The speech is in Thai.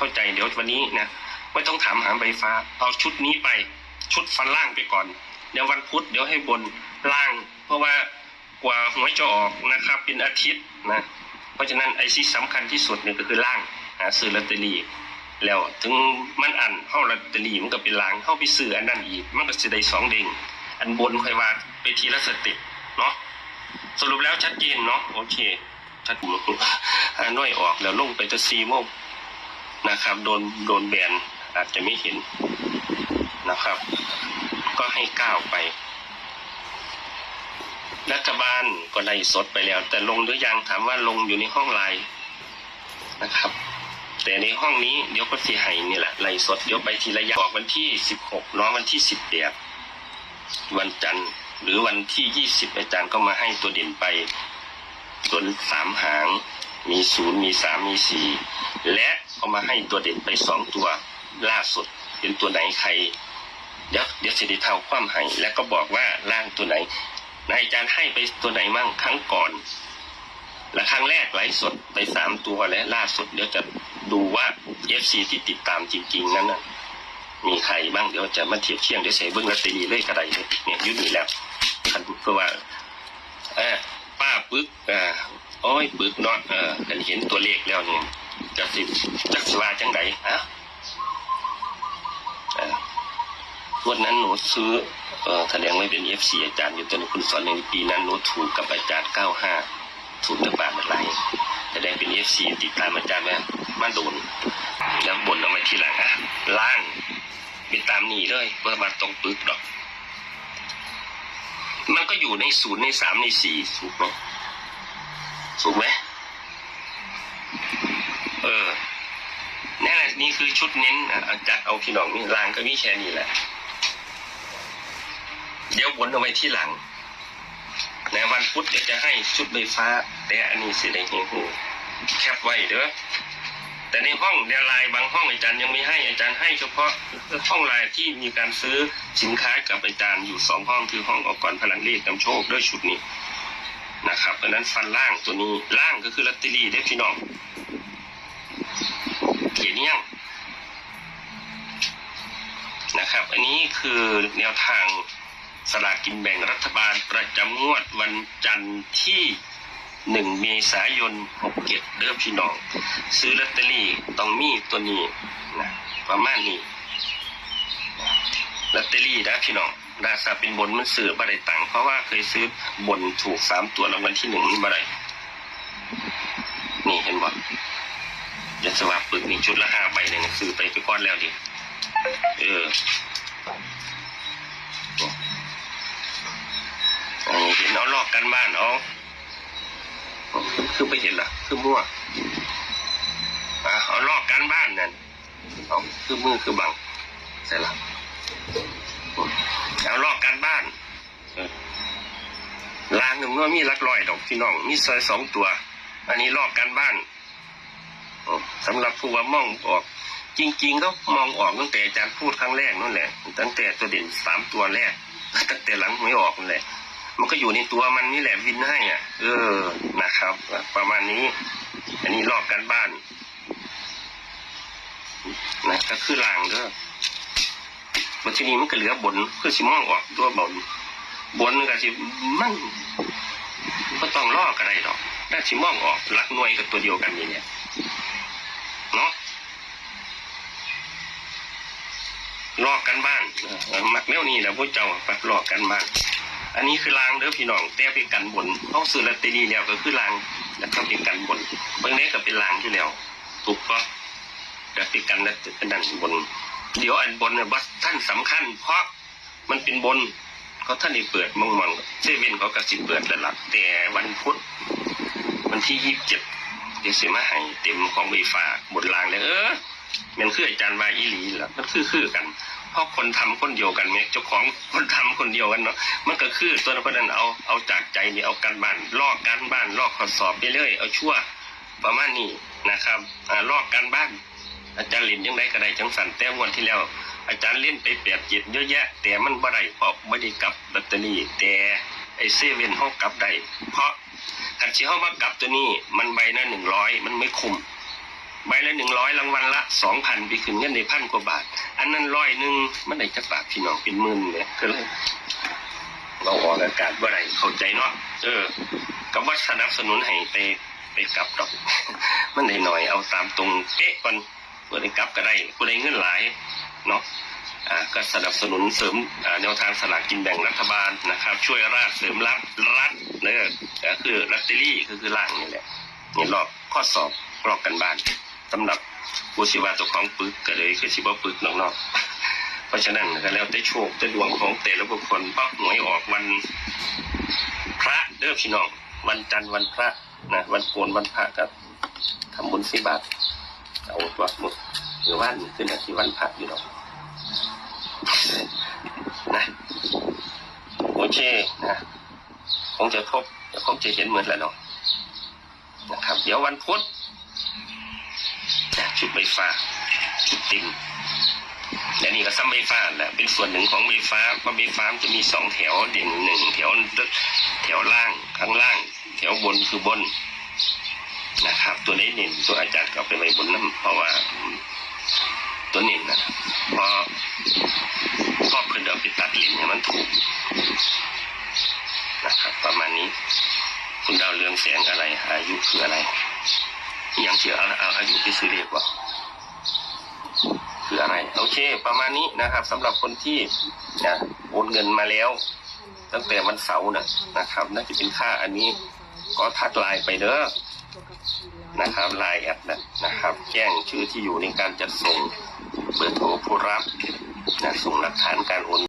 เข้าใจเดี๋ยววันนี้นะไม่ต้องถามหาใบฟ้า เอาชุดนี้ไป ชุดฟันล่างไปก่อน เดี๋ยววันพุธเดี๋ยวให้บนล่าง เพราะว่ากว่าหวยจะออกนะครับ เป็นอาทิตย์นะเพราะฉะนั้นไอ้ที่สำคัญที่สุดเนี่ยก็คือล่างหาซื้อลอตเตอรี่แล้วถึงมันอันเข้าลอตเตอรี่มันก็เป็นลางเข้าไปซื้ออันนั้นอีกมันก็จะได้สองเด้งอันบนค่อยว่าไปทีละสเต็ปเนาะสรุปแล้วชัดเจนเนาะโอเคชัดเจนอันน้อยออกแล้วลงไปจะซีโมง นะครับ โดนโดนแบนอาจจะไม่เห็นนะครับ ก็ให้ก้าวไป รัฐบาลก็ไล่สดไปแล้ว แต่ลงหรือยังถามว่าลงอยู่ในห้องไลน์นะครับ แต่ในห้องนี้เดี๋ยวก็สิให้นี่แหละไล่สดเดี๋ยวไปทีละอย่างออกวันที่สิบหกน้องวันที่สิบแปดวันจันทร์หรือวันที่ยี่สิบอาจารย์ก็มาให้ตัวเด่นไปส่วนสามหาง มีศูนย์มีสามมีสี่และ เอามาให้ตัวเด่นไปสองตัวล่าสุด เป็นตัวไหนใคร เดี๋ยวเดี๋ยวสิได้เท่าความให้แล้วก็บอกว่าล่างตัวไหนนายอาจารย์ให้ไปตัวไหนมั่งครั้งก่อนและครั้งแรกไลฟ์สดไปสามตัวและล่าสุดเดี๋ยวจะดูว่า FC ที่ติดตามจริง ๆ นั้นนะมีใครบ้างเดี๋ยวจะมาเทียบเทียงเดี๋ยวใส่เบิ้งลอตตอรี่เลยก็ไดเลยเนี่ยยุ่นี่แล้วคันเพราะว่าเออป้าปึ๊กอ่าโอ้ยปึ๊กเนาะเออเห็นตัวเลขแล้วเนี่ย จะสิจักสว่าจังไดอะวันนั้นหนูซื้อแสดงไม่เป็น FC อาจารย์อยู่ตอนคุณสอนในปีนั้นหนูถูกกับอาจารย์95ถูกตะบาดอะไรแสดงเป็นเอฟซีติดตามอาจารย์ไหมมาโดนแล้วบ่นเอาไว้ทีหลังอะล่างเป็นตามนี้เลยเพื่อมาตรงปึ๊กดอก มันก็อยู่ในศูนย์ในสามในสี่ถูกไหมถูกไหมเออ นี่คือชุดเน้นอะอาจารย์เอาพี่น้องนี่ล่างก็มีแค่นี้แหละ เดี๋ยวบนเอาไว้ที่หลังในวันพุธเดี๋ยวจะให้ชุดไฟฟ้าแต่อันนี้สิได้เห็นหูแคปไว้เด้อแต่ในห้องเดลไลน์บางห้องอาจารย์ยังไม่ให้อาจารย์ให้เฉพาะห้องลน์ที่มีการซื้อสินค้ากับอาจารย์อยู่สองห้องคือห้องออกก่อนพลังเลขนำโชคด้วยชุดนี้นะครับเพราะนั้นฟันล่างตัวนี้ล่างก็คือลอตตอรี่ได้พี่น้องเขียนยังนะครับ อันนี้คือแนวทางสลากกินแบ่งรัฐบาลประจำงวดวันจันทร์ที่หนึ่งเมษายนหกเจ็ดเด้อพี่น้อง ซื้อลอตเตอรี่ต้องมีตัวนี้นะประมาณนี้ลอตเตอรี่นะพี่น้องดาซาเป็นบนมันซื้อบ่ได้ตังค์เพราะว่าเคยซื้อบนถูกสามตัวรางวัลที่หนึ่งบ่ได้นี่เห็นบ่ยันสวัสดิ์ปึกนี่ชุดละห้าใบเลยนะซื้อไปไปก้อนแล้วดิเออ อันนี้เห็นเอาลอกกันบ้านเอาคือไปเห็นละคือมั่วอะเอาลอกกันบ้านนั่นเอาคือมือคือบังใส่ละเอาลอกกันบ้านลางหนึ่งว่ามีลักลอยดอกพี่น้อง มีซอยสองตัว อันนี้ลอกกันบ้านสำหรับผู้ว่ามองออก จริงๆก็มองออกตั้งแต่อาจารย์พูดครั้งแรกนั่นแหละ ตั้งแต่ตัวเด่นสามตัวแรก ตั้งแต่หลังไม่ออกนั่นแหละ มันก็อยู่ในตัวมันนี่แหละวินให้อะ เออนะครับ ประมาณนี้ อันนี้ลอกกันบ้านนะก็คือลางเด้อวันที่นี้มันก็เหลือบนเพื่อสิมองออกตัวบนบนก็สิมันก็ต้องลอกอะไรดอกถ้าสิมองออกรักหน่วยกับตัวเดียวกันนี่เนี่ยเนาะ ลอกกันบ้านเออมักแนวนี้แหละพวกเจ้าปักลอกกันบ้าน อันนี้คือลางเด้อพี่น้องแต่เป็นกันบนเขาซื้อลอตเตอรี่แล้วก็คือลางแล้วก็เป็นกันบนบางเนี้ก็เป็นลางที่แล้วถูกปะแต่เป็นกันแล้วเป็นดันบน เดี๋ยวอันบนเนี่ยบัสท่านสำคัญ เพราะมันเป็นบนเขาท่านได้เปิดมองมองเซเว่นเขากระสิบเปิดแล้วล่ะแต่วันพุธวันที่ยี่สิบเจ็ดเดี๋ยวสิมาให้เต็มของไฟฟ้าบนรางเลยเออ มันคืออาจารย์วาอีหลีแหละมันคือคือกันเพราะคนทำคนเดียวกันเนี่ยเจ้าของคนทำคนเดียวกันเนาะมันก็คือตัวนั้นเพระนั้นเอาเอาจากใจนี่เอาการบ้านลอกการบ้านลอกข้อสอบไปเรื่อยเอาชั่วประมาณนี้นะครับอ่าลอกการบ้าน อาจารย์เล่นยังไงก็ได้จังสันแต่วันที่แล้ว อาจารย์เล่นไปแปดเจ็ดเยอะแยะ แต่มันบ่ได้เพราะไม่ได้กลับแบตเตอรี่แต่ไอเซเว่นห้องกลับได้เพราะคันที่ห้ามากลับตัวนี้มันใบหน้าหนึ่งร้อยมันไม่คุ้ม ใบละหนึ่งร้อยรางวัลละสองพันไปขึ้นเงินในพันกว่าบาท อันนั้นร้อยหนึ่งมันได้จักบาทพี่น้องเป็นหมื่นเนี่ยก็เลยเราออกอากาศว่าไรเข้าใจเนาะเออกับว่าสนับสนุนให้ไปไปกลับดอก มันได้หน่อยเอาตามตรงเป๊ะก่อนผู้ใดกลับก็ได้ผู้ใดเงินหลายเนาะอ่าก็สนับสนุนเสริมแนวทางสลากกินแบ่งรัฐบาลนะครับ ช่วยราชเสริมรัฐรัฐเนี่ยก็คือลอตเตอรี่ก็คือล่างนี่แหละนี่รอบข้อสอบรอบกันบ้าน สำหรับผู้ชิวาเจ้าของปึกก็เลยคือชิบว่าปึกน้องๆเพราะฉะนั้นก็แล้วแต่โชคแต่ดวงของแต่ละบุคคลเพราหวยออกวันพระเด้อพี่น้อง วันจันทร์วันพระนะวันโกนวันพระก็ทำบุญสิบาทเอาตัวหมดหรือว่านี่คือนาที่วันพระอยู่เนาะนะโอเคนะคงจะพบคงจะเห็นเหมือนแล้วเนาะนะครับ เดี๋ยววันพุธ ชุดใบฟ้า ชุดติ่มและนี่ก็ซ้ำใบฟ้าแหละเป็นส่วนหนึ่งของใบฟ้าเพราะใบฟ้ามันจะมีสองแถวเด่นหนึ่งแถวแถวล่างข้างล่าง แถวบนคือบนนะครับ ตัวนี้เด่นตัวอาจารย์ก็เอาไปไว้บนน้ำเพราะว่าตัวเด่นนะครับพอพอเพิ่นเอาไปตัดลิ้นเนี่ยมันถูกนะครับ ประมาณนี้ คุณดาวเรืองแสงอะไรอายุคืออะไร ยังเชื่อเอาเอาอายุไปซื้อเรียกว่าคืออะไร โอเค ประมาณนี้นะครับสำหรับคนที่นะโอนเงินมาแล้ว ตั้งแต่วันเสาร์นะนะครับน่าจะเป็นค่าอันนี้ก็ทักไลน์ไปเด้อนะครับไลน์แอดนะนะครับ แจ้งชื่อที่อยู่ในการจัดส่งเบอร์โทรผู้รับนะส่งหลักฐานการโอน